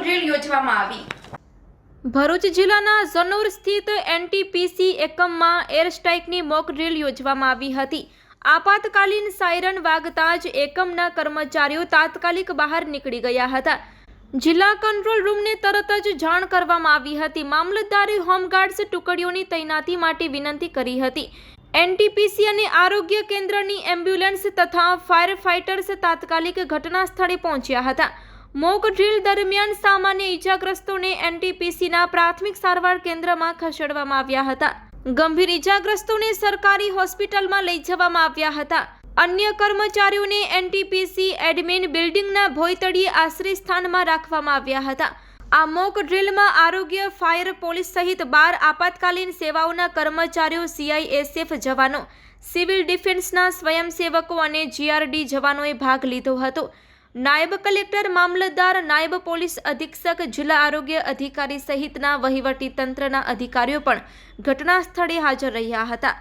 Drill યોજવામાં આવી. ભરૂચ જિલ્લાના ઝનોર સ્થિત એનટીપીસી એકમમાં એર સ્ટ્રાઇકની મોક ડ્રીલ યોજવામાં આવી હતી. આપાતકાલીન સાયરન વાગતા જ એકમના કર્મચારીઓ તાત્કાલિક બહાર નીકળી ગયા હતા. જિલ્લા કંટ્રોલ રૂમને તરત જ જાણ કરવામાં આવી હતી. મામલતદારે હોમગાર્ડ્સ ટુકડીઓની તૈનાતી માટે વિનંતી કરી હતી. એનટીપીસી અને આરોગ્ય કેન્દ્રની એમ્બ્યુલન્સ તથા ફાયર ફાઇટર્સ તાત્કાલિક ઘટના સ્થળે પહોંચ્યા હતા. મોક ડ્રીલ દરમિયાન સામાન્ય ઈજાગ્રસ્તોને એનટીપીસીના પ્રાથમિક સારવાર કેન્દ્રમાં ખસેડવામાં આવ્યા હતા. ગંભીર ઈજાગ્રસ્તોને સરકારી હોસ્પિટલમાં લઈ જવામાં આવ્યા હતા. અન્ય કર્મચારીઓને એનટીપીસી એડમિન બિલ્ડિંગના ભોયતળીએ આશ્રય સ્થાનમાં રાખવામાં આવ્યા હતા. આ મોક ડ્રીલમાં આરોગ્ય, ફાયર, પોલીસ સહિત બાર આપાતકાલીન સેવાઓના કર્મચારીઓ, સીઆઈએસએફ જવાનો, સિવિલ ડિફેન્સના સ્વયંસેવકો અને જીઆરડી જવાનોએ ભાગ લીધો હતો. નાયબ કલેક્ટર, મામલતદાર, નાયબ પોલીસ અધિક્ષક, જિલ્લા આરોગ્ય અધિકારી સહિતના વહીવટી તંત્રના અધિકારીઓ પણ ઘટના સ્થળે હાજર રહ્યા હતા.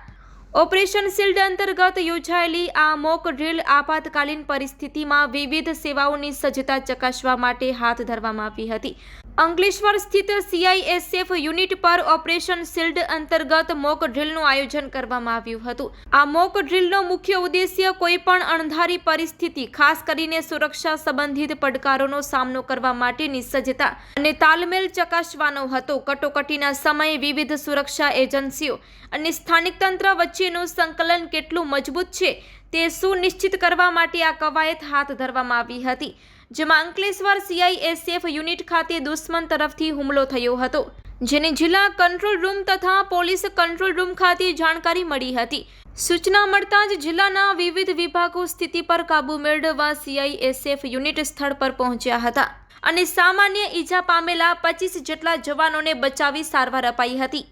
ઓપરેશન શિલ્ડ અંતર્ગત યોજાયેલી આ મોક ડ્રીલ આપાતકાલીન પરિસ્થિતિમાં વિવિધ સેવાઓની સજ્જતા ચકાસવા માટે હાથ ધરવામાં આવી હતી. અંકલેશ્વર સ્થિત સીઆઈએસએફ યુનિટ પર ઓપરેશન શિલ્ડ અંતર્ગત મોક ડ્રીલનું આયોજન કરવામાં આવ્યું હતું. આ મોક ડ્રીલનો મુખ્ય ઉદ્દેશ્ય કોઈપણ અણધારી પરિસ્થિતિ, ખાસ કરીને સુરક્ષા સંબંધિત પડકારોનો સામનો કરવા માટેની સજ્જતા અને તાલમેલ ચકાસવાનો હતો. કટોકટીના સમયે વિવિધ સુરક્ષા એજન્સીઓ અને સ્થાનિક તંત્ર વચ્ચેનું સંકલન કેટલું મજબૂત છે તે સુનિશ્ચિત કરવા માટે આ કવાયત હાથ ધરવામાં આવી હતી. જેમાં અંકલેશ્વર સીઆઈએસએફ યુનિટ ખાતે દુશ્મન તરફથી હુમલો થયો હતો, જેને જિલ્લા કંટ્રોલ રૂમ તથા પોલીસ કંટ્રોલ રૂમ ખાતે જાણકારી મળી હતી. સૂચના મળતા જ જિલ્લાના વિવિધ વિભાગો સ્થિતિ પર કાબુ મેળવવા સીઆઈએસએફ યુનિટ સ્થળ પર પહોંચ્યા હતા અને સામાન્ય ઈજા પામેલા પચીસ જેટલા જવાનોને બચાવી સારવાર અપાઈ હતી.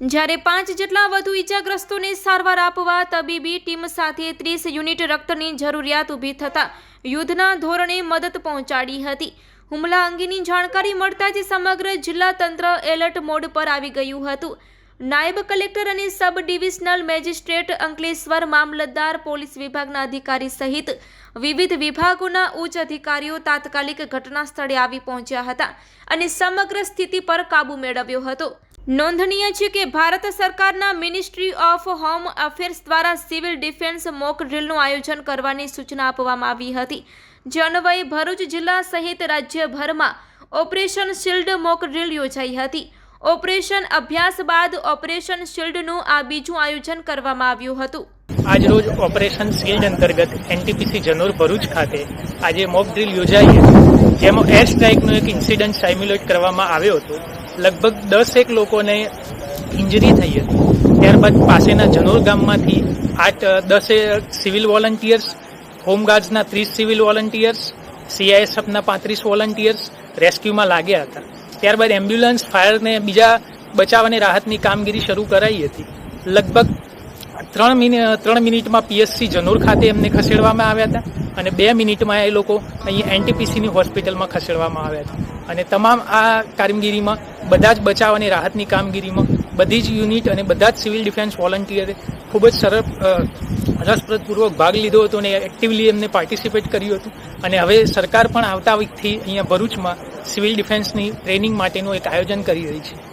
જ્યારે પાંચ જેટલા વધુ ઈજાગ્રસ્તોને સારવાર આપવા તબીબી ટીમ સાથે ત્રીસ યુનિટ રક્તની જરૂરિયાત ઊભી થતાં યુદ્ધના ધોરણે મદદ પહોંચાડી હતી. હુમલા અંગેની જાણકારી મળતા જ સમગ્ર જિલ્લા તંત્ર એલર્ટ મોડ પર આવી ગયું હતું. નાયબ કલેક્ટર અને સબ ડિવિઝનલ મેજિસ્ટ્રેટ અંકલેશ્વર મામલતદાર, પોલીસ વિભાગના અધિકારી સહિત વિવિધ વિભાગોના ઉચ્ચ અધિકારીઓ તાત્કાલિક ઘટના સ્થળે આવી પહોંચ્યા હતા અને સમગ્ર સ્થિતિ પર કાબુ મેળવ્યો હતો. નોંધનીય છે કે ભારત સરકારના મિનિસ્ટ્રી ઓફ હોમ અફેર્સ દ્વારા સિવિલ ડિફેન્સ મોક ડ્રિલનું આયોજન કરવાની સૂચના આપવામાં આવી હતી. જે ભરૂચ જિલ્લા સહિત રાજ્યભરમાં ઓપરેશન શિલ્ડ મોક ડ્રિલ યોજાઈ હતી. ઓપરેશન અભ્યાસ બાદ ઓપરેશન શિલ્ડનું આ બીજું આયોજન કરવામાં આવ્યું હતું. આજ રોજ ઓપરેશન શિલ્ડ અંતર્ગત એનટીપીસી જનોર ભરૂચ ખાતે આજે મોક ડ્રિલ યોજાઈ જેમાં એર સ્ટ્રાઇકનો એક ઇન્સિડન્ટ સાઇમ્યુલેટ કરવામાં આવ્યો હતો. લગભગ દસેક લોકોને ઇન્જરી થઈ હતી. ત્યારબાદ પાસેના જનોર ગામમાંથી આઠ, દસે સિવિલ વોલન્ટિયર્સ હોમગાર્ડ્સના ત્રીસ સિવિલ વોલન્ટિયર્સ સીઆઈએસએફના પાંત્રીસ વોલન્ટિયર્સ રેસ્ક્યુમાં લાગ્યા હતા. ત્યારબાદ એમ્બ્યુલન્સ ફાયરને બીજા બચાવ અને રાહતની કામગીરી શરૂ કરાઈ હતી. લગભગ ત્રણ મિનિટ ત્રણ મિનિટમાં પીએસસી જનોર ખાતે એમને ખસેડવામાં આવ્યા હતા. અને બે મિનિટમાં એ લોકો અહીં એનટીપીસીની હોસ્પિટલમાં ખસેડવામાં આવ્યા હતા અને તમામ આ કામગીરીમાં બધા જ બચાવ અને રાહતની કામગીરીમાં બધી જ યુનિટ અને બધા જ સિવિલ ડિફેન્સ વોલન્ટિયરે ખૂબ જ સરળ રસપ્રદપૂર્વક ભાગ લીધો હતો અને એક્ટિવલી એમને પાર્ટિસિપેટ કર્યું હતું. અને હવે સરકાર પણ આવતા વીકથી અહીંયા ભરૂચમાં સિવિલ ડિફેન્સની ટ્રેનિંગ માટેનું એક આયોજન કરી રહી છે.